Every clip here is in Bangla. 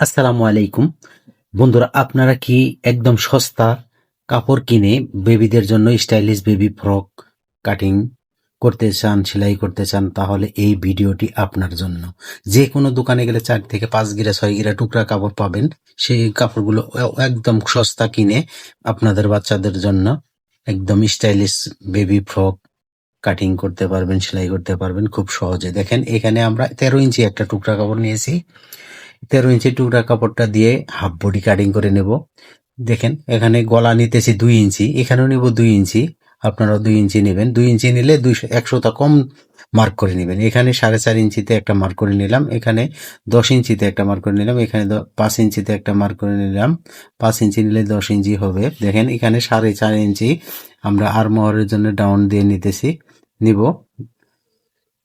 আসসালামু আলাইকুম। বন্ধুরা, আপনারা কি একদম সস্তা কাপড় কিনে বেবিদের জন্য স্টাইলিশ বেবি ফ্রক কাটিং করতে চান, সেলাই করতে চান, তাহলে এই ভিডিওটি আপনার জন্য। যে কোনো দোকানে গেলে চার থেকে পাঁচ গিরা, ছয় গিরা টুকরা কাপড় পাবেন। সেই কাপড়গুলো একদম সস্তা কিনে আপনাদের বাচ্চাদের জন্য একদম স্টাইলিশ বেবি ফ্রক কাটিং করতে পারবেন, সেলাই করতে পারবেন খুব সহজে। দেখেন, এখানে আমরা তেরো ইঞ্চি একটা টুকরা কাপড় নিয়েছি। তেরো ইঞ্চি টুকরা কাপড়টা দিয়ে হাফ বডি কাটিং করে নেব। দেখেন, এখানে গলা নিতেছি দুই ইঞ্চি, এখানেও নেব দুই ইঞ্চি আপনারা দুই ইঞ্চি নেবেন। দুই ইঞ্চি নিলে দুইশো, একশোটা কম মার্ক করে নেবেন। এখানে সাড়ে চার ইঞ্চিতে একটা মার্ক করে নিলাম, এখানে দশ ইঞ্চিতে একটা মার্ক করে নিলাম, এখানে পাঁচ ইঞ্চিতে একটা মার্ক করে নিলাম। পাঁচ ইঞ্চি নিলে দশ ইঞ্চি হবে। দেখেন, এখানে সাড়ে চার ইঞ্চি আমরা আর মোহরের জন্য ডাউন দিয়ে নিতেছি, নিব।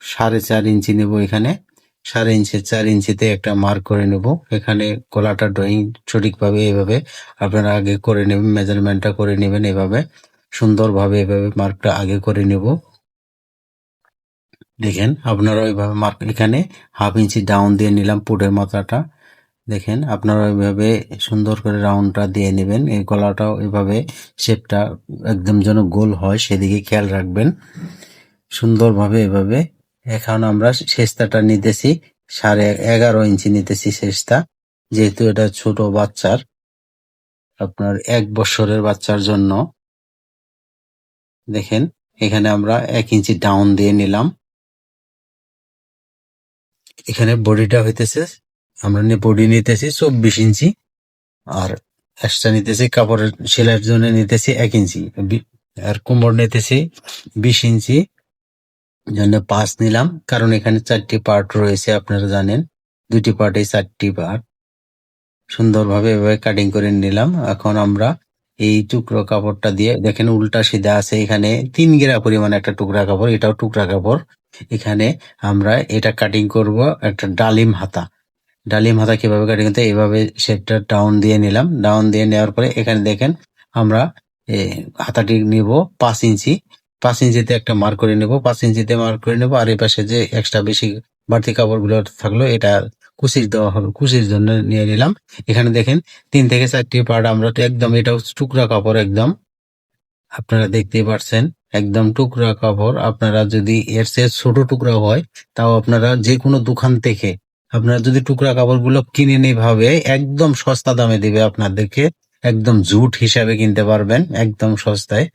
সাড়ে চার ইঞ্চি নেব এখানে। সাড়ে ইঞ্চি, চার ইঞ্চিতে একটা মার্ক করে নেব। এখানে গলাটা ড্রয়িং সঠিকভাবে এভাবে আপনারা আগে করে নেবেন মেজারমেন্টটা করে নেবেন এভাবে। সুন্দরভাবে এভাবে মার্কটা আগে করে নেব। দেখেন, আপনারা ওইভাবে মার্ক এখানে হাফ ইঞ্চি ডাউন দিয়ে নিলাম পুটের মাথাটা। দেখেন, আপনারা ওইভাবে সুন্দর করে রাউন্ডটা দিয়ে নেবেন। এই গলাটাও এভাবে শেপটা একদম যেন গোল হয়, সেদিকে খেয়াল রাখবেন। সুন্দরভাবে এভাবে এখন আমরা শেষটাটা নিতেছি। সাড়ে এগারো ইঞ্চি নিতেছি শেষটা। যেহেতু এটা ছোট বাচ্চার, আপনার এক বছরের বাচ্চার জন্য। দেখেন, এখানে আমরা এক ইঞ্চি ডাউন দিয়ে নিলাম। এখানে বডিটা হইতেছে, আমরা বডি নিতেছি চব্বিশ ইঞ্চি। আর এক্সট্রা নিতেছি কাপড়ের, সেলাইয়ের জন্য নিতেছি এক ইঞ্চি। আর কোমর নিতেছি বিশ ইঞ্চি। জন্য পাঁচ নিলাম। কারণ এখানে চারটি পার্ট রয়েছে, আপনারা জানেন। দুটি পার্টে চারটি পার্ট সুন্দরভাবে এভাবে কাটিং করে নিলাম। এখন আমরা এই টুকরো কাপড়টা দিয়ে, দেখেন উল্টা সিধা আছে এখানে তিন গেরা পরিমাণ একটা টুকরা কাপড়, এটাও টুকরা কাপড়। এখানে আমরা এটা কাটিং করব একটা ডালিম হাতা। ডালিম হাতা কীভাবে কাটিং করতে? এভাবে শেপটা ডাউন দিয়ে নিলাম। ডাউন দিয়ে নেওয়ার পরে এখানে দেখেন আমরা হাতাটি নিব পাঁচ ইঞ্চি। পাঁচ ইঞ্চিতে একটা মার্ক করে নেব, পাঁচ ইঞ্চিতে মার্ক করে নেব, আর এই পাশে যে এক্সট্রা বেশি বাড়তি কাপড়গুলো থাকল, এটা কুচির দেওয়া হবে কুচির জন্য নিয়ে নিলাম। এখানে দেখেন, তিন থেকে চারটি পার্ট আমরা তো একদম এটা টুকরা কাপড় একদম। আপনারা দেখতেই পারছেন, একদম টুকরা কাপড়। আপনারা যদি এর চেয়ে ছোট টুকরা হয়, তাও আপনারা যে কোনো দোকান থেকে আপনারা যদি টুকরা কাপড়গুলো কিনে নিয়ে ভাবে, একদম সস্তা দামে দিবে আপনাদেরকে। একদম জুট হিসাবে কিনতে পারবেন, একদম সস্তায়।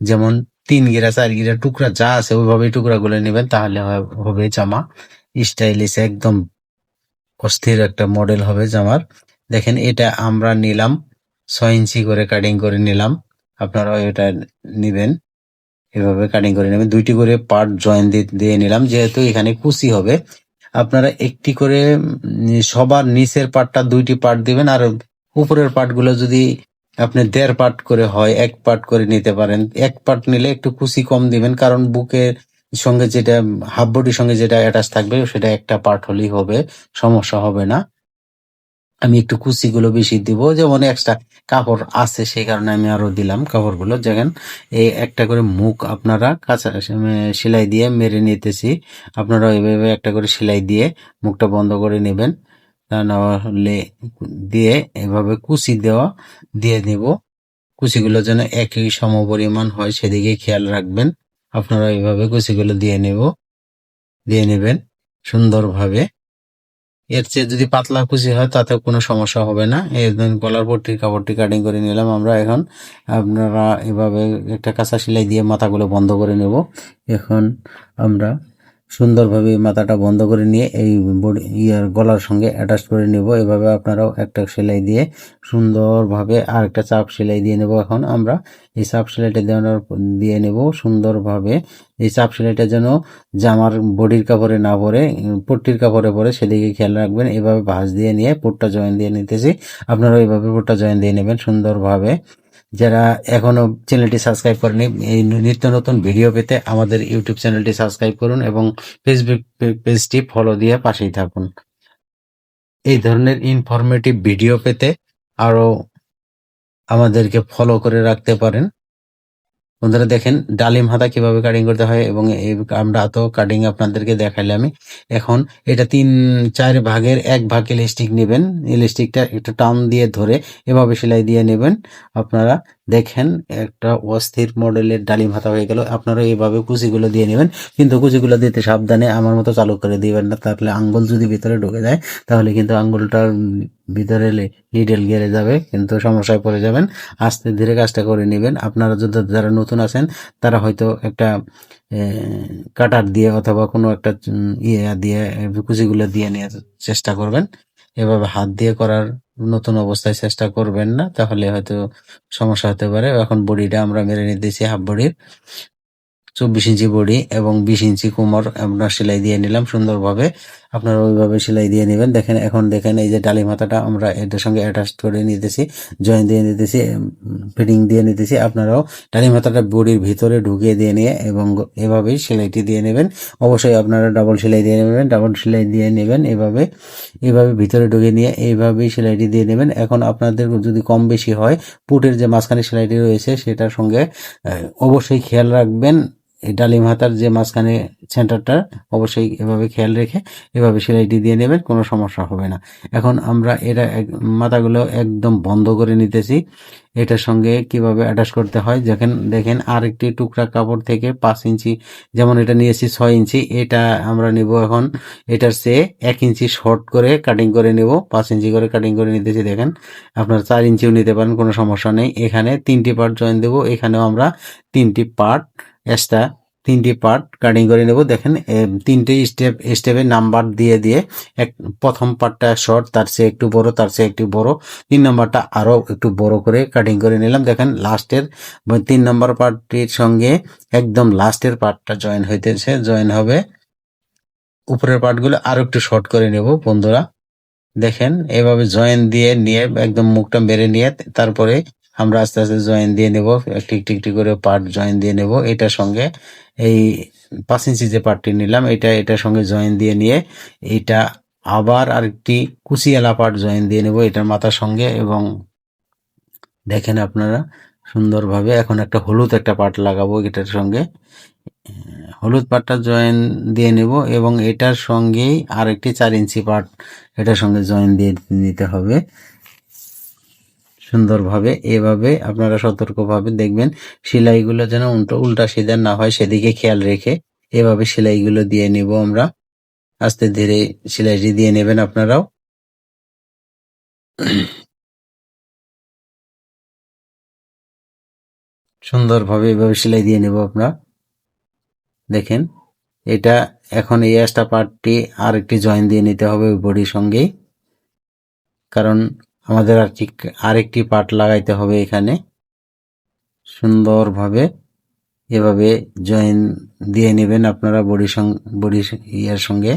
যেমন তিন গিরা, চার গিরা টুকরা যা আছে ওইভাবে টুকরাগুলো নেবেন, তাহলে হবে জামা। স্টাইলিশ একদম অস্থির একটা মডেল হবে জামার। দেখেন এটা আমরা নিলাম, ছয় ইঞ্চি করে কাটিং করে নিলাম। আপনারা এটা নিবেন, এভাবে কাটিং করে নেবেন। দুইটি করে পার্ট জয়েন দিয়ে নিলাম, যেহেতু এখানে কুচি হবে। আপনারা একটি করে সবার নিচের পার্টটা দুইটি পার্ট দিবেন, আর উপরের পার্টগুলো যদি আপনি দেড় পার্ট করে হয়, এক পার্ট করে নিতে পারেন। এক পার্ট নিলে একটু কুচি কম দিবেন, কারণ বুকের সঙ্গে যেটা, হাফ বডির সঙ্গে যেটা অ্যাটাচ থাকবে, সেটা একটা পার্ট হলেই হবে, সমস্যা হবে না। আমি একটু কুচি গুলো বেশি দিব, যেমন এক্সট্রা কাপড় আছে, সেই কারণে আমি আরও দিলাম কাপড়গুলো। দেখেন, এই একটা করে মুখ আপনারা কাঁচা সেলাই দিয়ে মেরে নিতেছি। আপনারা এইভাবে একটা করে সেলাই দিয়ে মুখটা বন্ধ করে নেবেন। তা না হলে দিয়ে এভাবে কুচি দেওয়া দিয়ে নেব। কুচিগুলো যেন একই সমপরিমাণ হয়, সেদিকে খেয়াল রাখবেন। আপনারা এইভাবে কুচিগুলো দিয়ে নেব, দিয়ে নেবেন সুন্দরভাবে। এর চেয়ে যদি পাতলা কুচি হয় তাতে কোনো সমস্যা হবে না। এই গলার পট্টির কাপড়টি কাটিং করে নিলাম আমরা এখন। আপনারা এভাবে একটা কাঁচা সেলাই দিয়ে মাথাগুলো বন্ধ করে নেব। এখন আমরা সুন্দরভাবে মাথাটা বন্ধ করে নিয়ে এই বডি, ইয়ার গলার সঙ্গে অ্যাটাচ করে নেব। এভাবে আপনারাও একটা সেলাই দিয়ে সুন্দরভাবে আর একটা চাপ সেলাই দিয়ে নেব। এখন আমরা এই চাপ সেলাইটা দেওয়ার দিয়ে নেব সুন্দরভাবে। এই চাপ সেলাইটা যেন জামার বডির কাপড়ে না পরে পট্টির কাপড়ে পরে সেদিকে খেয়াল রাখবেন। এভাবে ভাঁজ দিয়ে নিয়ে, পুটটা জয়েন দিয়ে নিতেছি। আপনারা এইভাবে পুটটা জয়েন দিয়ে নেবেন সুন্দরভাবে। যারা এখনও চ্যানেলটি সাবস্ক্রাইব করেনি, এই নিত্য নতুন ভিডিও পেতে আমাদের ইউটিউব চ্যানেলটি সাবস্ক্রাইব করুন এবং ফেসবুক পেজটি ফলো দিয়ে পাশেই থাকুন। এই ধরনের ইনফরমেটিভ ভিডিও পেতে আরও আমাদেরকে ফলো করে রাখতে পারেন। বন্ধুরা দেখেন, ডালিম হাতা কীভাবে কাটিং করতে হয় এবং আমরা তো কাটিং আপনাদেরকে দেখাইলে আমি। এখন এটা তিন, চার ভাগের এক ভাগ ইলিস্টিক নেবেন। ইলিস্টিকটা একটু টান দিয়ে ধরে এভাবে সেলাই দিয়ে নেবেন। আপনারা দেখেন, একটা অস্থির মডেলের ডালিম হাতা হয়ে গেল। আপনারা এইভাবে কুচিগুলো দিয়ে নেবেন, কিন্তু কুচিগুলো দিতে সাবধানে আমার মতো চালু করে দিবেন না। তাহলে আঙ্গুল যদি ভিতরে ঢুকে যায়, তাহলে কিন্তু আঙ্গুলটার ভিতরে নিডেল গেড়ে যাবে, কিন্তু সমস্যায় পড়ে যাবেন। আস্তে ধীরে কাজটা করে নেবেন। আপনারা যদি যারা নতুন আছেন, তারা হয়তো একটা কাটার দিয়ে অথবা কোনো একটা ইয়ে দিয়ে কুচিগুলো দিয়ে নেওয়ার চেষ্টা করবেন। এভাবে হাত দিয়ে করার নতুন অবস্থায় চেষ্টা করবেন না, তাহলে হয়তো সমস্যা হতে পারে। এখন বডিটা আমরা মেরে নিতেছি হাফ বডির চব্বিশ ইঞ্চি বডি এবং বিশ ইঞ্চি কোমর আমরা সেলাই দিয়ে নিলাম সুন্দরভাবে। আপনারা ওইভাবে সেলাই দিয়ে নেবেন। দেখেন, এখন দেখেন এই যে ডালি মাথাটা আমরা এটার সঙ্গে অ্যাটাচ করে নিতেছি জয়েন দিয়ে নিতেছি ফিটিং দিয়ে নিতেছি। আপনারাও ডালি মাথাটা বডির ভিতরে ঢুকিয়ে দিয়ে নিয়ে এবং এভাবেই সেলাইটি দিয়ে নেবেন। অবশ্যই আপনারা ডাবল সেলাই দিয়ে নেবেন ডাবল সেলাই দিয়ে নেবেন এভাবে এভাবে ভিতরে ঢুকিয়ে নিয়ে এইভাবেই সেলাইটি দিয়ে নেবেন। এখন আপনাদের যদি কম বেশি হয়, পুটের যে মাঝখানে সেলাইটি রয়েছে, সেটার সঙ্গে অবশ্যই খেয়াল রাখবেন। এই ডালিম হাতার যে মাঝখানে সেন্টারটা, অবশ্যই এভাবে খেয়াল রেখে এভাবে সেলাইটি দিয়ে নেবেন, কোনো সমস্যা হবে না। এখন আমরা এটা মাথাগুলো একদম বন্ধ করে নিতেছি। এটার সঙ্গে কীভাবে অ্যাটাচ করতে হয়? দেখেন দেখেন, আরেকটি টুকরা কাপড় থেকে পাঁচ ইঞ্চি, যেমন এটা নিয়েছি ছয় ইঞ্চি, এটা আমরা নিব এখন, এটার চেয়ে এক ইঞ্চি শর্ট করে কাটিং করে নেব, পাঁচ ইঞ্চি করে কাটিং করে নিতেছি, দেখেন। আপনারা চার ইঞ্চিও নিতে পারেন, কোনো সমস্যা নেই। এখানে তিনটি পার্ট জয়েন দেবো, এখানেও আমরা তিনটি পার্ট এক্সট্রা তিনটি পার্ট কাটিং করে নেব। দেখেন তিনটে স্টেপ স্টেপে নাম্বার দিয়ে দিয়ে এক, প্রথম পার্টটা শর্ট তার চেয়ে একটু বড়, তার চেয়ে একটু বড়। তিন নম্বরটা আরও একটু বড় করে কাটিং করে নিলাম। দেখেন লাস্টের তিন নম্বর পার্টটির সঙ্গে একদম লাস্টের পার্টটা জয়েন হইতেছে। জয়েন হবে। উপরের পার্টগুলো আরও একটু শর্ট করে নেব, বন্ধুরা। দেখেন, এভাবে জয়েন দিয়ে নিয়ে একদম মুখটা মেরে নিয়ে, তারপরে আমরা আস্তে আস্তে জয়েন দিয়ে নেব, টিক টিক টিক করে পার্ট জয়েন দিয়ে নেব। এটার সঙ্গে এই পাঁচ ইঞ্চি যে পার্টটি নিলাম, এটা এটার সঙ্গে জয়েন দিয়ে নিয়ে এটা আবার আরেকটি কুচিয়ালা পার্ট জয়েন দিয়ে নেব এটার মাথার সঙ্গে এবং দেখেন আপনারা সুন্দরভাবে এখন একটা হলুদ একটা পার্ট লাগাবো এটার সঙ্গে। হলুদ পাটটা জয়েন দিয়ে নেব এবং এটার সঙ্গেই আরেকটি চার ইঞ্চি পার্ট এটার সঙ্গে জয়েন দিয়ে নিতে হবে। সুন্দরভাবে এভাবে আপনারা সতর্কভাবে দেখবেন সেলাইগুলো যেন উল্টো উল্টা সিধা না হয়, সেদিকে খেয়াল রেখে এভাবে সেলাইগুলো দিয়ে নিব আমরা। আস্তে ধীরে সেলাইটি দিয়ে নেবেন আপনারাও। সুন্দরভাবে এভাবে সেলাই দিয়ে নেব আমরা। দেখেন, এটা এখন এই এক্সট্রা পার্টটি আর একটি জয়েন দিয়ে নিতে হবে ওই বডির সঙ্গেই। কারণ আমাদের আর ঠিক আরেকটি পার্ট লাগাইতে হবে এখানে। সুন্দরভাবে এভাবে জয়েন দিয়ে নেবেন আপনারা বডি বডি ইয়ার সঙ্গে,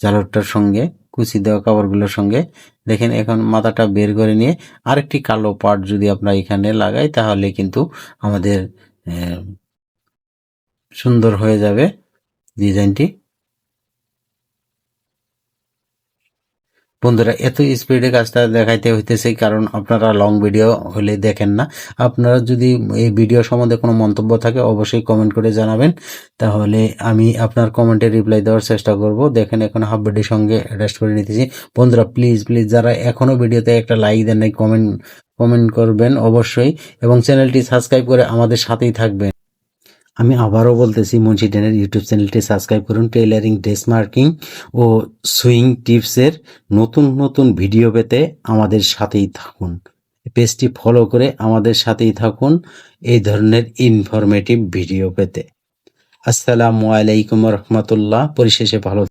জালরটার সঙ্গে, কুচি দেওয়া কাপড়গুলোর সঙ্গে। দেখেন, এখন মাথাটা বের করে নিয়ে আরেকটি কালো পাট যদি আমরা এখানে লাগাই, তাহলে কিন্তু আমাদের সুন্দর হয়ে যাবে ডিজাইনটি। বন্ধুরা, এত স্পিডে কাজটা দেখাইতে হইতেছে, কারণ আপনারা লং ভিডিও হলে দেখেন না। আপনারা যদি এই ভিডিও সম্বন্ধে কোনো মন্তব্য থাকে, অবশ্যই কমেন্ট করে জানাবেন। তাহলে আমি আপনার কমেন্টে রিপ্লাই দেওয়ার চেষ্টা করব। দেখেন, এখন হাফ ভিডিওর সঙ্গে অ্যাটাচ করে নিতেছি। বন্ধুরা প্লিজ প্লিজ যারা এখনও ভিডিওতে একটা লাইক দেন নাই কমেন্ট কমেন্ট করবেন অবশ্যই। এবং চ্যানেলটি সাবস্ক্রাইব করে আমাদের সাথেই থাকবেন। আমি আবারও বলতেছি, মুন্সি ড্যানের ইউটিউব চ্যানেলটি সাবস্ক্রাইব করুন। টেইলারিং, ড্রেস মার্কিং ও সুইং টিপসের নতুন নতুন ভিডিও পেতে আমাদের সাথেই থাকুন। পেজটি ফলো করে আমাদের সাথেই থাকুন এই ধরনের ইনফরমেটিভ ভিডিও পেতে। আসসালামু আলাইকুম রহমতুল্লাহ। পরিশেষে ভালো